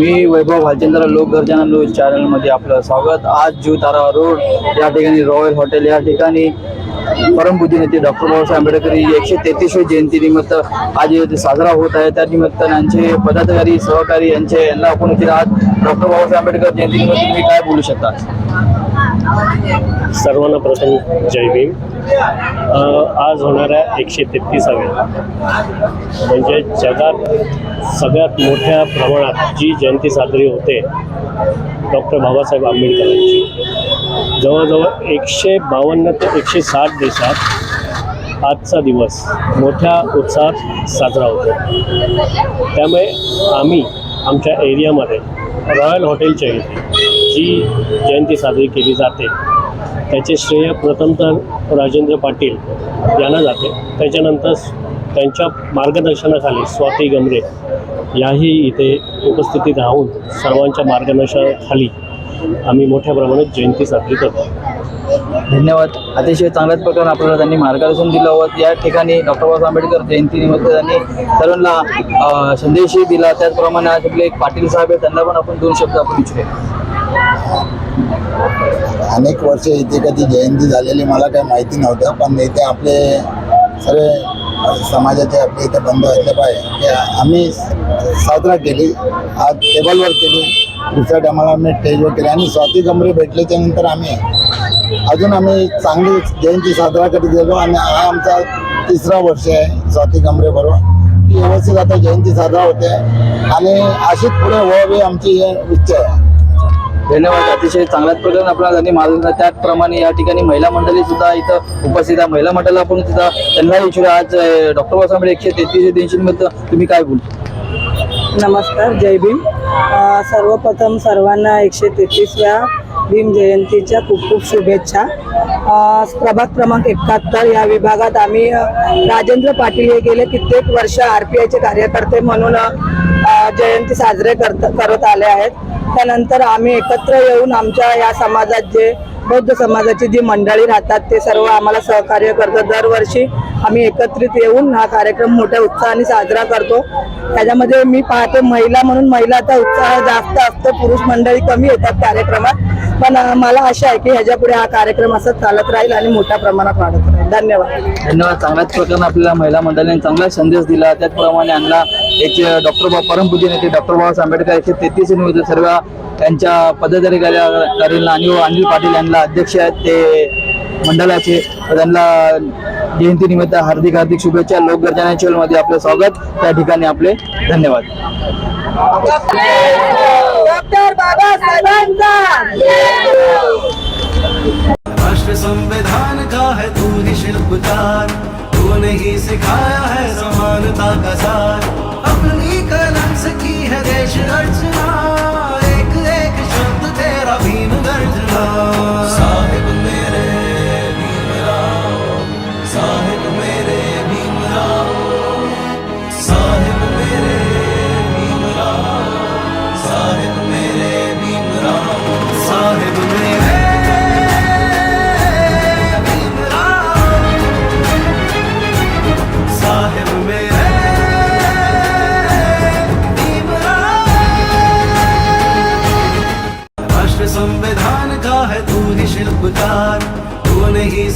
मी वैभव Bhalchandra लोकगर्जना news चॅनलमध्ये आपलं स्वागत. आज जीव तारा रोड या ठिकाणी रॉयल हॉटेल या ठिकाणी परमबुद्धी नेते डॉक्टर बाबासाहेब आंबेडकर एकशे तेहतीसवी जयंतीनिमित्त आज साजरा होत आहे. त्या निमित्त यांचे पदाधिकारी सहकारी यांचे यांना आपण इथे आज डॉक्टर बाबासाहेब आंबेडकर जयंतीनिमित्त तुम्ही काय बोलू शकता? सर्वांना प्रथम जय भीम. आज होणाऱ्या एकशे तेहतीसाव्या. म्हणजे जगात सगळ्यात मोठ्या प्रमाणात जी जयंती साजरी होते डॉक्टर बाबासाहेब आंबेडकरांची. जवळजवळ एकशे बावन्न ते एकशे साठ देशात आजचा दिवस मोठ्या उत्साहात साजरा होतो. त्यामुळे आम्ही आमच्या एरियामध्ये रॉयल हॉटेलच्या इथे जी जयंती साजरी केली जाते. त्याचे श्रेय प्रथम तर राजेंद्र पाटील यांना जाते. त्याच्यानंतर त्यांच्या मार्गदर्शनाखाली स्वाती गमरे याही इथे उपस्थितीत राहून सर्वांच्या मार्गदर्शनाखाली आम्ही मोठ्या प्रमाणात जयंती साजरी करतो. धन्यवाद. अतिशय चांगल्याच प्रकारे आपल्याला त्यांनी मार्गदर्शन दिलं व या ठिकाणी डॉक्टर बाबासाहेब आंबेडकर जयंतीनिमित्त त्यांनी सर्वांना संदेशही दिला. त्याचप्रमाणे आज आपले एक पाटील साहेब आहेत त्यांना पण आपण दोन शब्द आपण इच्छू अनेक वर्ष इथे कधी जयंती झालेली मला काही माहिती नव्हतं पण इथे आपले सर्व समाजाचे आपले इथे बंधू असले पाहिजे आम्ही साजरा केली आज टेबलवर केली. दुसऱ्या टायमाला आम्ही स्टेजवर केली. आणि स्वाती कमरे भेटल्याच्यानंतर आम्ही अजून आम्ही चांगली जयंती साजरा करीत गेलो आणि हा आमचा तिसरा वर्ष आहे स्वाती गमरे बरोबर. की व्यवस्थित आता जयंती साजरा होते. आणि अशीच पुढे व्हावी आमची हे इच्छा आहे. धन्यवाद. अतिशय चांगल्याच प्रकारे आपल्याला त्यांनी मार्गदर्शन त्याचप्रमाणे या ठिकाणी महिला मंडळी सुद्धा इथं उपस्थित आहे. महिला मंडळाला आपण सुद्धा त्यांना विचारूया आज डॉक्टर बाबासाहेब एकशे तेहतीस दिवशीनिमित्त तुम्ही काय बोलतो? नमस्कार. जय भीम. सर्वप्रथम सर्वांना एकशे तेहतीसव्या भीम जयंतीच्या खूप खूप शुभेच्छा. प्रभाग क्रमांक एकाहत्तर या विभागात आम्ही राजेंद्र पाटील हे गेले. कित्येक वर्ष आर पी आयचे कार्यकर्ते म्हणून जयंती साजरे करत करत आले आहेत. त्यानंतर आम्ही एकत्र येऊन आमच्या या समाजात जे बौद्ध समाजाची जी मंडळी राहतात ते सर्व आम्हाला सहकार्य करतात. दरवर्षी आम्ही एकत्रित येऊन हा कार्यक्रम मोठ्या उत्साहाने साजरा करतो. त्याच्यामध्ये मी पाहते महिला म्हणून महिलाचा उत्साह जास्त असतो पुरुष मंडळी कमी येतात कार्यक्रमात. पण मला आशा आहे की ह्याच्या पुढे हा कार्यक्रम असा चालत राहील आणि मोठ्या प्रमाणात वाढत राहील. धन्यवाद. धन्यवाद. चांगल्याच प्रकारे आपल्याला महिला मंडळाने चांगला संदेश दिला. त्याचप्रमाणे आणला एक डॉक्टर बा परमपूज्य नेते डॉक्टर बाबासाहेब आंबेडकर एकशे तेहतीस निमित्त सर्व त्यांच्या पदाधिकाऱ्यांना आणि अनिल पाटील यांना अध्यक्ष आहेत. ते मंडळाचे त्यांना जयंतीनिमित्त हार्दिक हार्दिक शुभेच्छा. लोकगर्जना चॅनलमध्ये आपलं स्वागत. त्या ठिकाणी आपले धन्यवाद. राष्ट्र संविधान का है तू ही शिल्पकार तूने ही सिखाया है समानता का सार।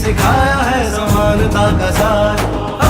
सिखाया है समानता का साथ।